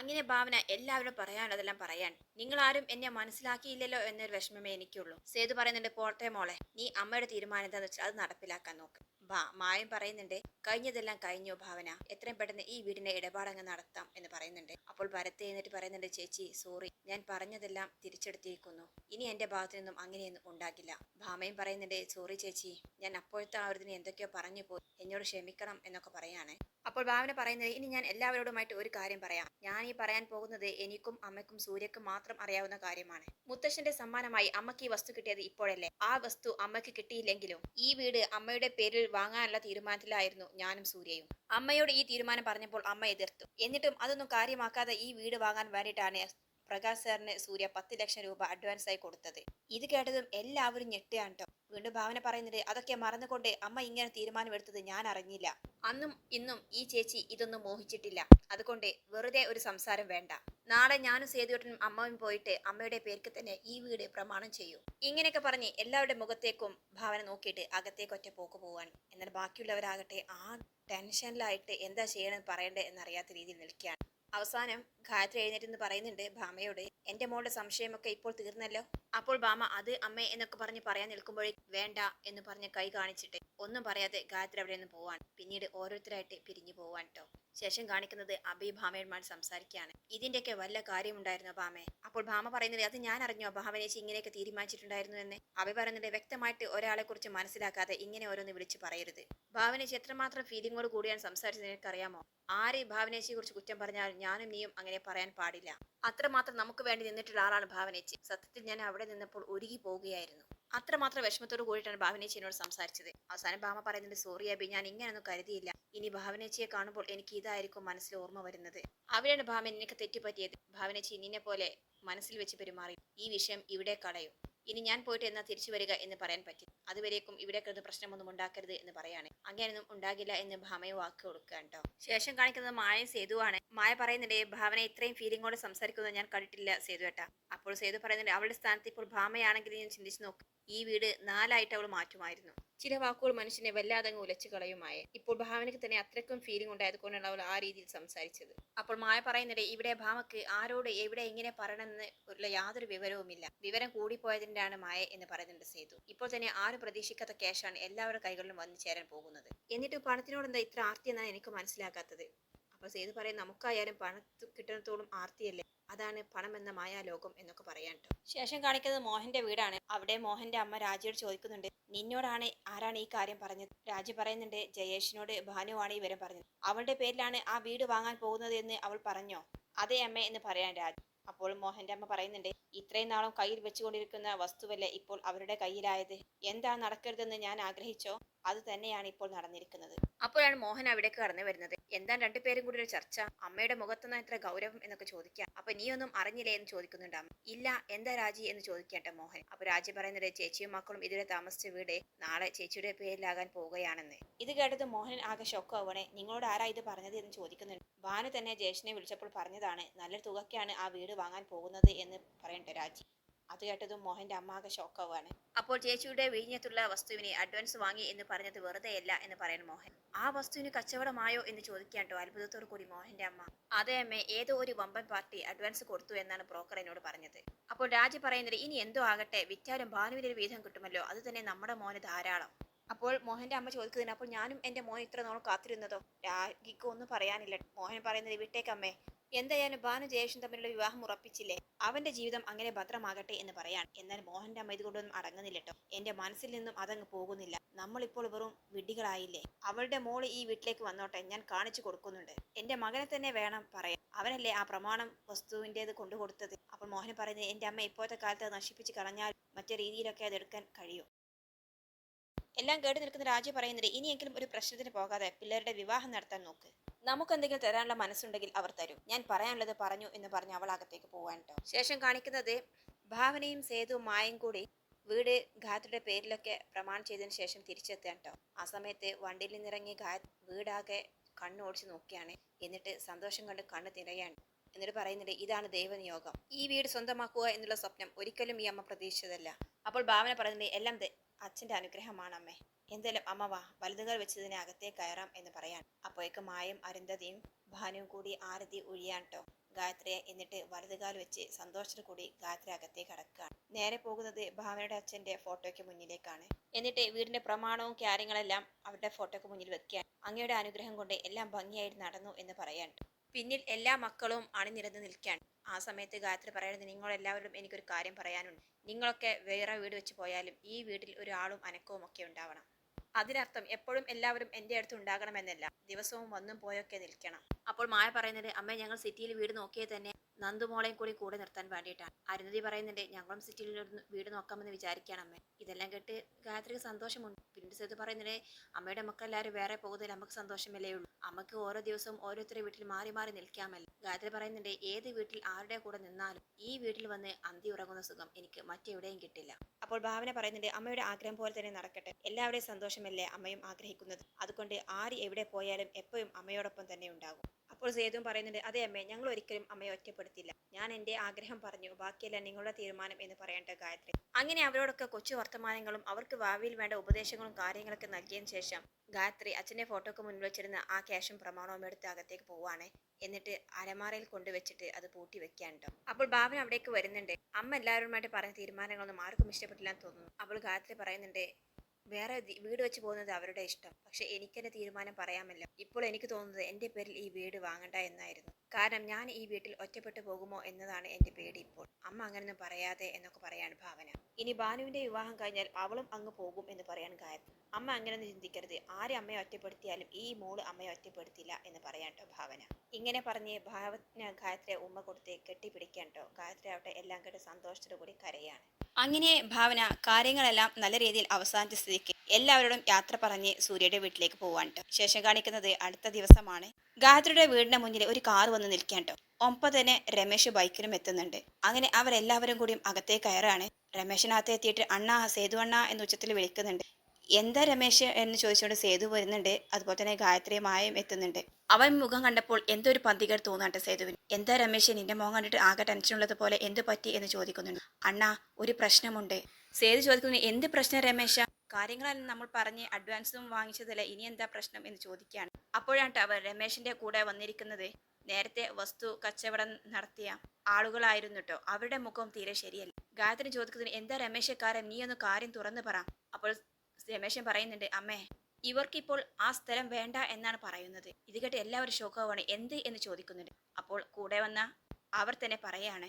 അങ്ങനെ ഭാവന എല്ലാവരും പറയാനുള്ളതെല്ലാം പറയാൻ. നിങ്ങൾ ആരും എന്നെ മനസ്സിലാക്കിയില്ലല്ലോ എന്നൊരു വിഷമമേ എനിക്കുള്ളൂ. സേതു പറയുന്നുണ്ട് പോട്ടെ മോളെ നീ അമ്മയുടെ തീരുമാനം എന്താന്ന് വെച്ചാൽ അത് നടപ്പിലാക്കാൻ നോക്ക്. ബാ മായം പറയുന്നുണ്ട് കഴിഞ്ഞതെല്ലാം കഴിഞ്ഞു ഭാവന. എത്രയും പെട്ടെന്ന് ഈ വീടിന്റെ ഇടപാടങ്ങ് നടത്താം എന്ന് പറയുന്നുണ്ട്. അപ്പോൾ ഭരത്ത് എന്നിട്ട് പറയുന്നുണ്ട് ചേച്ചി സോറി ഞാൻ പറഞ്ഞതെല്ലാം തിരിച്ചെടുത്തിരിക്കുന്നു. ഇനി എന്റെ ഭാഗത്തു നിന്നും അങ്ങനെയൊന്നും ഉണ്ടാകില്ല. ഭാമയും പറയുന്നുണ്ട് സോറി ചേച്ചി ഞാൻ അപ്പോഴത്തെ ആ ഒരു എന്തൊക്കെയോ പറഞ്ഞു പോയി എന്നോട് ക്ഷമിക്കണം എന്നൊക്കെ പറയാണ്. അപ്പോൾ ഭാവന പറയുന്നത് ഇനി ഞാൻ എല്ലാവരോടുമായിട്ട് ഒരു കാര്യം പറയാം. ഞാൻ ഈ പറയാൻ പോകുന്നത് എനിക്കും അമ്മയ്ക്കും സൂര്യക്കും മാത്രം അറിയാവുന്ന കാര്യമാണ്. മുത്തശ്ശന്റെ സമ്മാനമായി അമ്മയ്ക്ക് ഈ വസ്തു കിട്ടിയത് ഇപ്പോഴല്ലേ? ആ വസ്തു അമ്മയ്ക്ക് കിട്ടിയില്ലെങ്കിലും ഈ വീട് അമ്മയുടെ പേരിൽ വാങ്ങാനുള്ള തീരുമാനത്തിലായിരുന്നു ഞാനും സൂര്യയും. അമ്മയോട് ഈ തീരുമാനം പറഞ്ഞപ്പോൾ അമ്മ എതിർത്തു. എന്നിട്ടും അതൊന്നും കാര്യമാക്കാതെ ഈ വീട് വാങ്ങാൻ വേണ്ടിയിട്ടാണ് പ്രകാശ് സാറിന് സൂര്യ പത്ത് ലക്ഷം രൂപ അഡ്വാൻസ് ആയി കൊടുത്തത്. ഇത് കേട്ടതും എല്ലാവരും ഞെട്ടുകയാണ് ട്ടോ വീണ്ടും ഭാവന പറയുന്നത് അതൊക്കെ മറന്നുകൊണ്ട് അമ്മ ഇങ്ങനെ തീരുമാനമെടുത്തത് ഞാൻ അറിഞ്ഞില്ല. അന്നും ഇന്നും ഈ ചേച്ചി ഇതൊന്നും മോഹിച്ചിട്ടില്ല. അതുകൊണ്ട് വെറുതെ ഒരു സംസാരം വേണ്ട. നാളെ ഞാനും സേതുവേട്ടനും അമ്മയും പോയിട്ട് അമ്മയുടെ പേർക്ക് തന്നെ ഈ വീട് പ്രമാണം ചെയ്യൂ. ഇങ്ങനെയൊക്കെ പറഞ്ഞ് എല്ലാവരുടെ മുഖത്തേക്കും ഭാവന നോക്കിയിട്ട് അകത്തേക്ക് ഒറ്റ പോക്ക് പോവാണ്. എന്നാൽ ബാക്കിയുള്ളവരാകട്ടെ ആ ടെൻഷനിലായിട്ട് എന്താ ചെയ്യണമെന്ന് പറയണ്ടേ എന്നറിയാത്ത രീതിയിൽ നിൽക്കുകയാണ്. അവസാനം ഗായത്രി എഴുന്നേറ്റ് എന്ന് പറയുന്നുണ്ട് ഭാമയോട്. എന്റെ മോളുടെ സംശയമൊക്കെ ഇപ്പോൾ തീർന്നല്ലോ. അപ്പോൾ ഭാമ അത് അമ്മേ എന്നൊക്കെ പറഞ്ഞ് പറയാൻ നിൽക്കുമ്പോഴേ വേണ്ട എന്ന് പറഞ്ഞ് കൈ കാണിച്ചിട്ട് ഒന്നും പറയാതെ ഗായത്രി അവിടെ നിന്ന് പോവാൻ പിന്നീട് ഓരോരുത്തരായിട്ട് പിരിഞ്ഞു പോവാൻ കേട്ടോ ശേഷം കാണിക്കുന്നത് അഭി ഭാമയുമായി സംസാരിക്കുകയാണ്. ഇതിന്റെയൊക്കെ വല്ല കാര്യമുണ്ടായിരുന്നു ഭാമേ അപ്പോൾ ഭാമ പറയുന്നത് അത് ഞാൻ അറിഞ്ഞോ. ഭാവനേച്ചി ഇങ്ങനെയൊക്കെ തീരുമാനിച്ചിട്ടുണ്ടായിരുന്നു എന്ന്. അവ പറയുന്നത് വ്യക്തമായിട്ട് ഒരാളെ കുറിച്ച് മനസ്സിലാക്കാതെ ഇങ്ങനെ ഓരോന്ന് വിളിച്ച് പറയരുത്. ഭാവനേച്ചി എത്രമാത്രം ഫീലിങ്ങോട് കൂടിയാണ് സംസാരിച്ചത് നിനക്കറിയാമോ? ആരെ ഭാവനേച്ചിയെ കുറിച്ച് കുറ്റം പറഞ്ഞാൽ ഞാനും നീയും അങ്ങനെ പറയാൻ പാടില്ല. അത്രമാത്രം നമുക്ക് വേണ്ടി നിന്നിട്ടുള്ള ആളാണ് ഭാവനേച്ചി സത്യത്തിൽ ഞാൻ അവിടെ നിന്നപ്പോൾ ഒരുങ്ങി പോവുകയായിരുന്നു. അത്രമാത്രം വിഷമത്തോട് കൂടിയിട്ടാണ് ഭാവനേച്ചി എന്നോട് സംസാരിച്ചത്. അവസാനം ഭാമ പറയുന്നുണ്ട് സോറി അബി ഞാൻ ഇങ്ങനെയൊന്നും കരുതിയില്ല. ഇനി ഭാവനേച്ചിയെ കാണുമ്പോൾ എനിക്ക് ഇതായിരിക്കും മനസ്സിൽ ഓർമ്മ വരുന്നത്. അവിടെയാണ് ഭാമ നിനക്ക് തെറ്റുപറ്റിയത്. ഭാവനേച്ചി നിന്നെ പോലെ മനസ്സിൽ വെച്ച് പെരുമാറി. ഈ വിഷയം ഇവിടെ കളയൂ. ഇനി ഞാൻ പോയിട്ട് എന്നാ തിരിച്ചു വരിക എന്ന് പറയാൻ പറ്റും. അതുവരേക്കും ഇവിടെ കിടന്ന് പ്രശ്നമൊന്നും ഉണ്ടാക്കരുത് എന്ന് പറയാണ്. അങ്ങനെയൊന്നും ഉണ്ടാകില്ല എന്ന് ഭാമയെ വാക്ക് കൊടുക്കുക കേട്ടോ. ശേഷം കാണിക്കുന്നത് മായ സേതുവാണ്. മായ പറയുന്നുണ്ട് ഭാവന ഇത്രയും ഫീലിംഗോടെ സംസാരിക്കുന്നത് ഞാൻ കണ്ടിട്ടില്ല സേതു ഏട്ടാ. അപ്പോൾ സേതു പറയുന്നുണ്ട് അവളുടെ സ്ഥാനത്ത് ഇപ്പോൾ ഭാമയാണെങ്കിൽ ഞാൻ ചിന്തിച്ചു നോക്ക്. ഈ വീട് നാലായിട്ട് അവൾ മാറ്റുമായിരുന്നു. ചില വാക്കുകൾ മനുഷ്യനെ വല്ലാതെ ഉലച്ചു കളയുമായ. ഇപ്പോൾ ഭാവനയ്ക്ക് തന്നെ അത്രയ്ക്കും ഫീലിംഗ് ഉണ്ടായത് കൊണ്ടാണ് അവൾ ആ രീതിയിൽ സംസാരിച്ചത്. അപ്പോൾ മായ പറയുന്നിടെ ഇവിടെ ഭാമക്ക് ആരോട് എവിടെ എങ്ങനെ പറയണമെന്ന് ഉള്ള യാതൊരു വിവരവുമില്ല. വിവരം കൂടിപ്പോയതിന്റെയാണ് മായ എന്ന് പറയുന്നുണ്ട് സേതു. ഇപ്പോൾ തന്നെ ആരും പ്രതീക്ഷിക്കാത്ത ക്യാഷാണ് എല്ലാവരുടെ കൈകളിലും വന്നു ചേരാൻ പോകുന്നത്. എന്നിട്ട് പണത്തിനോട് എന്താ ഇത്ര ആർത്തി എന്നാണ് എനിക്ക് മനസ്സിലാക്കാത്തത്. അപ്പോൾ സേതു പറയും നമുക്കായാലും പണത്ത് കിട്ടുന്നതോളം ആർത്തിയല്ലേ? അതാണ് പണം എന്ന മായാലോകം എന്നൊക്കെ പറയാൻ ട്ടോ. ശേഷം കാണിക്കുന്നത് മോഹന്റെ വീടാണ്. അവിടെ മോഹന്റെ അമ്മ രാജിയോട് ചോദിക്കുന്നുണ്ട് നിന്നോടാണ് ആരാണ് ഈ കാര്യം പറഞ്ഞത്? രാജി പറയുന്നുണ്ട് ജയേഷിനോട് ഭാനുവാണ് ഈ വിവരം പറഞ്ഞത്. അവളുടെ പേരിലാണ് ആ വീട് വാങ്ങാൻ പോകുന്നത് എന്ന് അവൾ പറഞ്ഞോ? അതേ അമ്മ എന്ന് പറയാൻ രാജി. അപ്പോൾ മോഹന്റെ അമ്മ പറയുന്നുണ്ട് ഇത്രയും നാളും കയ്യിൽ വെച്ചുകൊണ്ടിരിക്കുന്ന വസ്തുവല്ലേ ഇപ്പോൾ അവരുടെ കയ്യിലായത്? എന്താ നടക്കരുതെന്ന് ഞാൻ ആഗ്രഹിച്ചോ? അത് തന്നെയാണ് ഇപ്പോൾ നടന്നിരിക്കുന്നത്. അപ്പോഴാണ് മോഹൻ അവിടേക്ക് കടന്നു വരുന്നത്. എന്താ രണ്ടുപേരും കൂടി ഒരു ചർച്ച? അമ്മയുടെ മുഖത്തുനിന്ന് എത്ര ഗൗരവം എന്നൊക്കെ ചോദിക്കാം. അപ്പൊ നീയൊന്നും ഒന്നും അറിഞ്ഞില്ലേ എന്ന് ചോദിക്കുന്നുണ്ട് അമ്മ. ഇല്ല എന്താ രാജി എന്ന് ചോദിക്കട്ടെ മോഹൻ. അപ്പൊ രാജി പറയുന്നത് ചേച്ചിയും മക്കളും ഇതുവരെ താമസിച്ച വീട് നാളെ ചേച്ചിയുടെ പേരിലാകാൻ പോവുകയാണെന്ന്. ഇത് കേട്ടത് മോഹൻ ആകെ ഷോക്കാവണേ നിങ്ങളോട് ആരാ ഇത് പറഞ്ഞത് എന്ന് ചോദിക്കുന്നുണ്ട്. ഭാനു തന്നെ ജേഷനെ വിളിച്ചപ്പോൾ പറഞ്ഞതാണ് നല്ലൊരു തുകയ്ക്കാണ് ആ വീട് വാങ്ങാൻ പോകുന്നത് എന്ന് പറയട്ടെ രാജി. അത് കേട്ടതും മോഹന്റെ അമ്മാകെ ഷോക്കാവാണ് അപ്പോൾ ചേച്ചിയുടെ വിഴിഞ്ഞത്തുള്ള വസ്തുവിനെ അഡ്വാൻസ് വാങ്ങി എന്ന് പറഞ്ഞത് വെറുതെയല്ല എന്ന് പറയാൻ മോഹൻ. ആ വസ്തുവിന് കച്ചവടമായോ എന്ന് ചോദിക്കാൻ കേട്ടോ അത്ഭുതത്തോടു കൂടി മോഹന്റെ അമ്മ അതേ അമ്മേ ഏതോ ഒരു വമ്പൻ പാർട്ടി അഡ്വാൻസ് കൊടുത്തു എന്നാണ് ബ്രോക്കർ എന്നോട് പറഞ്ഞത്. അപ്പോൾ രാജി പറയുന്നത് ഇനി എന്തോ ആകട്ടെ വിറ്റാലും ഭാനുവിന് ഒരു വീതം കിട്ടുമല്ലോ അത് തന്നെ നമ്മുടെ മോന് ധാരാളം. അപ്പോൾ മോഹന്റെ അമ്മ ചോദിക്കുന്നതിന് അപ്പോൾ ഞാനും എന്റെ മോൻ ഇത്ര നാൾ കാത്തിരുന്നതോ? രാഗിക്ക് ഒന്നും പറയാനില്ല. മോഹൻ പറയുന്നത് വിട്ടേക്കമ്മേ എന്തായാലും ഭാനു ജയേഷും തമ്മിലുള്ള വിവാഹം ഉറപ്പിച്ചില്ലേ? അവന്റെ ജീവിതം അങ്ങനെ ഭദ്രമാകട്ടെ എന്ന് പറയാണ്. എന്നാൽ മോഹന്റെ അമ്മ ഇതുകൊണ്ടൊന്നും അടങ്ങുന്നില്ല കേട്ടോ എന്റെ മനസ്സിൽ നിന്നും അതങ്ങ് പോകുന്നില്ല. നമ്മളിപ്പോൾ വെറും വിഡ്ഢികളായില്ലേ? അവളുടെ മോൾ ഈ വീട്ടിലേക്ക് വന്നോട്ടെ. ഞാൻ കാണിച്ചു കൊടുക്കുന്നുണ്ട്. എന്റെ മകനെ തന്നെ വേണം പറയാൻ. അവനല്ലേ ആ പ്രമാണം വസ്തുവിന്റെത് കൊണ്ടുകൊടുത്തത്? അപ്പോൾ മോഹൻ പറയുന്നത് എന്റെ അമ്മ ഇപ്പോഴത്തെ കാലത്ത് നശിപ്പിച്ച് കളഞ്ഞാൽ മറ്റു രീതിയിലൊക്കെ അത് എടുക്കാൻ കഴിയും. എല്ലാം കേട്ട് നിൽക്കുന്ന രാജു പറയുന്നത് ഇനിയെങ്കിലും ഒരു പ്രശ്നത്തിന് പോകാതെ പിള്ളേരുടെ വിവാഹം നടത്താൻ നോക്ക്. നമുക്ക് എന്തെങ്കിലും തരാനുള്ള മനസ്സുണ്ടെങ്കിൽ അവർ തരും. ഞാൻ പറയാനുള്ളത് പറഞ്ഞു എന്ന് പറഞ്ഞ് അവൾ അകത്തേക്ക് പോവാൻ കേട്ടോ ശേഷം കാണിക്കുന്നത് ഭാവനയും സേതുവും മായും കൂടി വീട് ഗായത്രിയുടെ പേരിലൊക്കെ പ്രമാണം ചെയ്തതിന് ശേഷം തിരിച്ചെത്താൻ കേട്ടോ ആ സമയത്ത് വണ്ടിയിൽ നിന്നിറങ്ങി ഗായ വീടാകെ കണ്ണോടിച്ച് നോക്കിയാണ് എന്നിട്ട് സന്തോഷം കണ്ട് കണ്ണ് തിരയാണ് എന്നിട്ട് പറയുന്നുണ്ട് ഇതാണ് ദൈവനിയോഗം. ഈ വീട് സ്വന്തമാക്കുക എന്നുള്ള സ്വപ്നം ഒരിക്കലും ഈ അമ്മ പ്രതീക്ഷിച്ചതല്ല. അപ്പോൾ ഭാവന പറയുന്നത് എല്ലാം അച്ഛന്റെ അനുഗ്രഹമാണ് അമ്മേ എന്തേലും അമ്മ വാ വലുതുകൾ വെച്ചതിനെ അകത്തേ കയറാം എന്ന് പറയാൻ അപ്പോഴേക്ക് മായും അരുന്ധതിയും ഭാനുവും കൂടി ആരതി ഒഴിയാൻ ട്ടോ. ഗായത്രിയെ എന്നിട്ട് വലതുകാൽ വെച്ച് സന്തോഷത്തോടു കൂടി ഗായത്രി അകത്തേക്ക് കടക്കുകയാണ്. നേരെ പോകുന്നത് ഭാവനയുടെ അച്ഛന്റെ ഫോട്ടോയ്ക്ക് മുന്നിലേക്കാണ്. എന്നിട്ട് വീടിന്റെ പ്രമാണവും കാര്യങ്ങളെല്ലാം അവരുടെ ഫോട്ടോയ്ക്ക് മുന്നിൽ വെക്കാൻ അങ്ങയുടെ അനുഗ്രഹം കൊണ്ട് എല്ലാം ഭംഗിയായി നടന്നു എന്ന് പറയാൻ പിന്നിൽ എല്ലാ മക്കളും അണിനിരന്ന് നിൽക്കാൻ ആ സമയത്ത് ഗായത്രി പറയുന്നത് നിങ്ങളെല്ലാവരും എനിക്കൊരു കാര്യം പറയാനുണ്ട്. നിങ്ങളൊക്കെ വേറെ വീട് വെച്ച് പോയാലും ഈ വീട്ടിൽ ഒരാളും അനക്കവും ഒക്കെ ഉണ്ടാവണം. അതിനർത്ഥം എപ്പോഴും എല്ലാവരും എന്റെ അടുത്ത് ഉണ്ടാകണമെന്നല്ല. ദിവസവും വന്നും പോയൊക്കെ നിൽക്കണം. അപ്പോൾ മായ പറയുന്നത് അമ്മ ഞങ്ങൾ സിറ്റിയിൽ വീട് നോക്കിയേ തന്നെ നന്ദുമോളെയും കൂടി കൂടെ നിർത്താൻ വേണ്ടിയിട്ടാണ്. അരുന്ധതി പറയുന്നുണ്ട് ഞങ്ങളും സിറ്റിയിൽ ഒരു വീട് നോക്കാമെന്ന് വിചാരിക്കുകയാണ് അമ്മ. ഇതെല്ലാം കേട്ട് ഗായത്രിക്ക് സന്തോഷമുണ്ട്. പിന്നീട് സേതു പറയുന്നത് അമ്മയുടെ മക്കളെല്ലാവരും വേറെ പോകുന്നതിൽ നമുക്ക് സന്തോഷമല്ലേ ഉള്ളൂ. അമ്മയ്ക്ക് ഓരോ ദിവസവും ഓരോരുത്തരുടെ വീട്ടിൽ മാറി മാറി നിൽക്കാമല്ലോ. ഗായത്രി പറയുന്നുണ്ട് ഏത് വീട്ടിൽ ആരുടെ കൂടെ നിന്നാലും ഈ വീട്ടിൽ വന്ന് അന്തി ഉറങ്ങുന്ന സുഖം എനിക്ക് മറ്റെവിടെയും കിട്ടില്ല. അപ്പോൾ ഭാവന പറയുന്നുണ്ട് അമ്മയുടെ ആഗ്രഹം പോലെ തന്നെ നടക്കട്ടെ. എല്ലാവരുടെയും സന്തോഷമല്ലേ അമ്മയും ആഗ്രഹിക്കുന്നത്? അതുകൊണ്ട് ആര് എവിടെ പോയാലും എപ്പോഴും അമ്മയോടൊപ്പം തന്നെ ഉണ്ടാകും. അപ്പോൾ സേതുവും പറയുന്നുണ്ട് അതെ അമ്മേ ഞങ്ങൾ ഒരിക്കലും അമ്മയെ ഒറ്റപ്പെടുത്തില്ല. ഞാൻ എന്റെ ആഗ്രഹം പറഞ്ഞു ബാക്കിയെല്ലാം നിങ്ങളുടെ തീരുമാനം എന്ന് പറയേണ്ട ഗായത്രി. അങ്ങനെ അവരോടൊക്കെ കൊച്ചു വർത്തമാനങ്ങളും അവർക്ക് ഭാവിയിൽ വേണ്ട ഉപദേശങ്ങളും കാര്യങ്ങളൊക്കെ നൽകിയതിന് ശേഷം ഗായത്രി അച്ഛന്റെ ഫോട്ടോക്ക് മുന്നിൽ വെച്ചിരുന്ന ആ ക്യാഷും പ്രമാണവും എടുത്ത് അകത്തേക്ക് പോവാണ് എന്നിട്ട് അലമാറയിൽ കൊണ്ടുവച്ചിട്ട് അത് പൂട്ടി വെക്കാനുണ്ടോ അപ്പോൾ ഭാവന അവിടേക്ക് വരുന്നുണ്ട്. അമ്മ എല്ലാവരുമായിട്ട് പറഞ്ഞ തീരുമാനങ്ങളൊന്നും ആർക്കും ഇഷ്ടപ്പെട്ടില്ല എന്ന് തോന്നുന്നു. അപ്പോൾ ഗായത്രി പറയുന്നുണ്ട് വേറെ വീട് വെച്ച് പോകുന്നത് അവരുടെ ഇഷ്ടം. പക്ഷെ എനിക്കെന്നെ തീരുമാനം പറയാമല്ലോ. ഇപ്പോൾ എനിക്ക് തോന്നുന്നത് എന്റെ പേരിൽ ഈ വീട് വാങ്ങണ്ട എന്നായിരുന്നു. കാരണം ഞാൻ ഈ വീട്ടിൽ ഒറ്റപ്പെട്ടു പോകുമോ എന്നതാണ് എന്റെ പേടി ഇപ്പോൾ. അമ്മ അങ്ങനെയൊന്നും പറയാതെ എന്നൊക്കെ പറയാണ് ഭാവന. ഇനി ബാനുവിന്റെ വിവാഹം കഴിഞ്ഞാൽ അവളും അങ്ങ് പോകും എന്ന് പറയാൻ കാര്യം അമ്മ അങ്ങനെയൊന്നും ചിന്തിക്കരുത്. ആരെ അമ്മയെ ഒറ്റപ്പെടുത്തിയാലും ഈ മോൾ അമ്മയെ ഒറ്റപ്പെടുത്തില്ല എന്ന് പറയാൻ ഭാവന. ഇങ്ങനെ പറഞ്ഞ് ഭാവന ഗായത്രിയെ ഉമ്മ കൊടുത്ത് കെട്ടിപ്പിടിക്കാൻ കേട്ടോ ഗായത്രി ആവട്ടെ എല്ലാം കേട്ട് സന്തോഷത്തോടു കൂടി കരയാണ്. അങ്ങനെ ഭാവന കാര്യങ്ങളെല്ലാം നല്ല രീതിയിൽ അവസാനിച്ച സ്ഥിതിക്ക് എല്ലാവരോടും യാത്ര പറഞ്ഞ് സൂര്യയുടെ വീട്ടിലേക്ക് പോവാണ്ട് ശേഷം കാണിക്കുന്നത് അടുത്ത ദിവസമാണ്. ഗായത്രിയുടെ വീടിന്റെ മുന്നിൽ ഒരു കാർ വന്ന് നിൽക്കാൻ ട്ടോ ഒപ്പം തന്നെ രമേശ് ബൈക്കിലും എത്തുന്നുണ്ട്. അങ്ങനെ അവരെല്ലാവരും കൂടിയും അകത്തേക്ക് കയറാണ് രമേശിനകത്ത് എത്തിയിട്ട് അണ്ണ സേതു അണ്ണ എന്ന് ഉച്ചത്തിൽ വിളിക്കുന്നുണ്ട്. എന്താ രമേശ് എന്ന് ചോദിച്ചുകൊണ്ട് സേതു വരുന്നുണ്ട്. അതുപോലെ തന്നെ ഗായത്രി മായം എത്തുന്നുണ്ട്. അവൻ മുഖം കണ്ടപ്പോൾ എന്തോ ഒരു പന്തികേട് തോന്നാട്ടെ സേതുവിന്. എന്താ രമേശ് നിന്റെ മുഖം കണ്ടിട്ട് ആകെ ടെൻഷനുള്ളത് പോലെ എന്ത് പറ്റി എന്ന് ചോദിക്കുന്നുണ്ട്. അണ്ണാ ഒരു പ്രശ്നമുണ്ട്. സേതു ചോദിക്കുന്നു എന്ത് പ്രശ്നം രമേശ? കാര്യങ്ങളെല്ലാം നമ്മൾ പറഞ്ഞ് അഡ്വാൻസും വാങ്ങിച്ചതല്ല ഇനി എന്താ പ്രശ്നം എന്ന് ചോദിക്കുകയാണ്. അപ്പോഴാണ് അവർ രമേശിന്റെ കൂടെ വന്നിരിക്കുന്നത്. നേരത്തെ വസ്തു കച്ചവടം നടത്തിയ ആളുകളായിരുന്നു കേട്ടോ അവരുടെ മുഖം തീരെ ശരിയല്ല. ഗായത്രി ചോദിക്കുന്നതിന് എന്താ രമേശക്കാരൻ നീ ഒന്ന് കാര്യം തുറന്നു പറ. അപ്പോൾ രമേശൻ പറയുന്നുണ്ട് അമ്മേ ഇവർക്കിപ്പോൾ ആ സ്ഥലം വേണ്ട എന്നാണ് പറയുന്നത്. ഇത് കേട്ട് എല്ലാവരും ഷോക്കാവാണ് എന്ത് എന്ന് ചോദിക്കുന്നുണ്ട്. അപ്പോൾ കൂടെ വന്ന അവർ തന്നെ പറയാണ്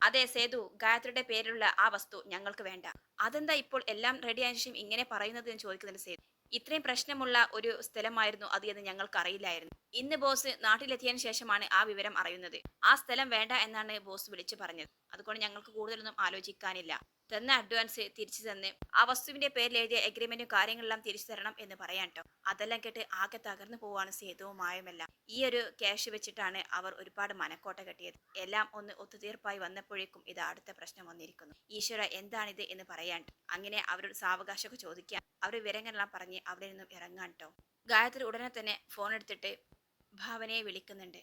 അതെ സേതു ഗായത്രിയുടെ പേരിലുള്ള ആ വസ്തു ഞങ്ങൾക്ക് വേണ്ട. അതെന്താ ഇപ്പോൾ എല്ലാം റെഡി ആയ ശേഷം ഇങ്ങനെ പറയുന്നത് എന്ന് ചോദിക്കുന്നുണ്ട് സേതു. ഇത്രയും പ്രശ്നമുള്ള ഒരു സ്ഥലമായിരുന്നു അത് എന്ന് ഞങ്ങൾക്ക് അറിയില്ലായിരുന്നു. ഇന്ന് ബോസ് നാട്ടിലെത്തിയതിനു ശേഷമാണ് ആ വിവരം അറിയുന്നത്. ആ സ്ഥലം വേണ്ട എന്നാണ് ബോസ് വിളിച്ചു പറഞ്ഞത്. അതുകൊണ്ട് ഞങ്ങൾക്ക് കൂടുതലൊന്നും ആലോചിക്കാനില്ല. തന്ന അഡ്വാൻസ് തിരിച്ചു തന്നെ. ആ വസ്തുവിന്റെ പേരിൽ എഴുതിയ എഗ്രിമെന്റും കാര്യങ്ങളെല്ലാം തിരിച്ചു തരണം എന്ന് പറയാൻ കേട്ടോ അതെല്ലാം കേട്ട് ആകെ തകർന്നു പോവാണ് സേതുവും മായുമെല്ലാം ഈ ഒരു ക്യാഷ് വെച്ചിട്ടാണ് അവർ ഒരുപാട് മനക്കോട്ട കെട്ടിയത്. എല്ലാം ഒന്ന് ഒത്തുതീർപ്പായി വന്നപ്പോഴേക്കും ഇത് അടുത്ത പ്രശ്നം വന്നിരിക്കുന്നു. ഈശ്വര എന്താണിത് എന്ന് പറയാൻ അങ്ങനെ അവരോട് സാവകാശമൊക്കെ ചോദിക്കാൻ അവർ വിവരങ്ങളെല്ലാം പറഞ്ഞ് അവിടെ നിന്നും ഇറങ്ങാൻ കേട്ടോ ഗായത്രി ഉടനെ തന്നെ ഫോൺ എടുത്തിട്ട് ഭാവനയെ വിളിക്കുന്നുണ്ട്.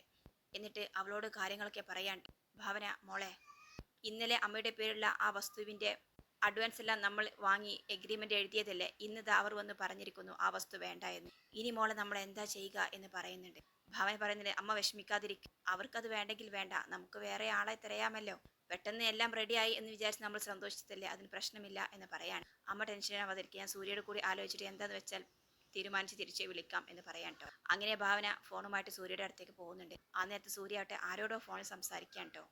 എന്നിട്ട് അവളോട് കാര്യങ്ങളൊക്കെ പറയാൻ ഭാവന മോളെ ഇന്നലെ അമ്മയുടെ പേരുള്ള ആ വസ്തുവിന്റെ അഡ്വാൻസ് എല്ലാം നമ്മൾ വാങ്ങി എഗ്രിമെന്റ് എഴുതിയതല്ലേ? ഇന്നത് അവർ വന്ന് പറഞ്ഞിരിക്കുന്നു ആ വസ്തു വേണ്ട എന്ന്. ഇനി മോളെ നമ്മൾ എന്താ ചെയ്യുക എന്ന് പറയുന്നുണ്ട്. ഭാവന പറയുന്നുണ്ട് അമ്മ വിഷമിക്കാതിരിക്കും. അവർക്കത് വേണ്ടെങ്കിൽ വേണ്ട. നമുക്ക് വേറെ ആളെ തിരയാമല്ലോ. പെട്ടെന്ന് എല്ലാം റെഡിയായി എന്ന് വിചാരിച്ച് നമ്മൾ സന്തോഷിച്ചതല്ലേ അതിന് പ്രശ്നമില്ല എന്ന് പറയാണ്. അമ്മ ടെൻഷൻ അവതരിക്കുക ഞാൻ സൂര്യയുടെ കൂടി ആലോചിച്ചിട്ട് എന്താന്ന് വെച്ചാൽ തീരുമാനിച്ച് തിരിച്ച് വിളിക്കാം എന്ന് പറയാൻ കേട്ടോ അങ്ങനെ ഭാവന ഫോണുമായിട്ട് സൂര്യയുടെ അടുത്തേക്ക് പോകുന്നുണ്ട്. ആ നേരത്ത് സൂര്യ ആരോടോ ഫോണിൽ സംസാരിക്കാൻ കേട്ടോ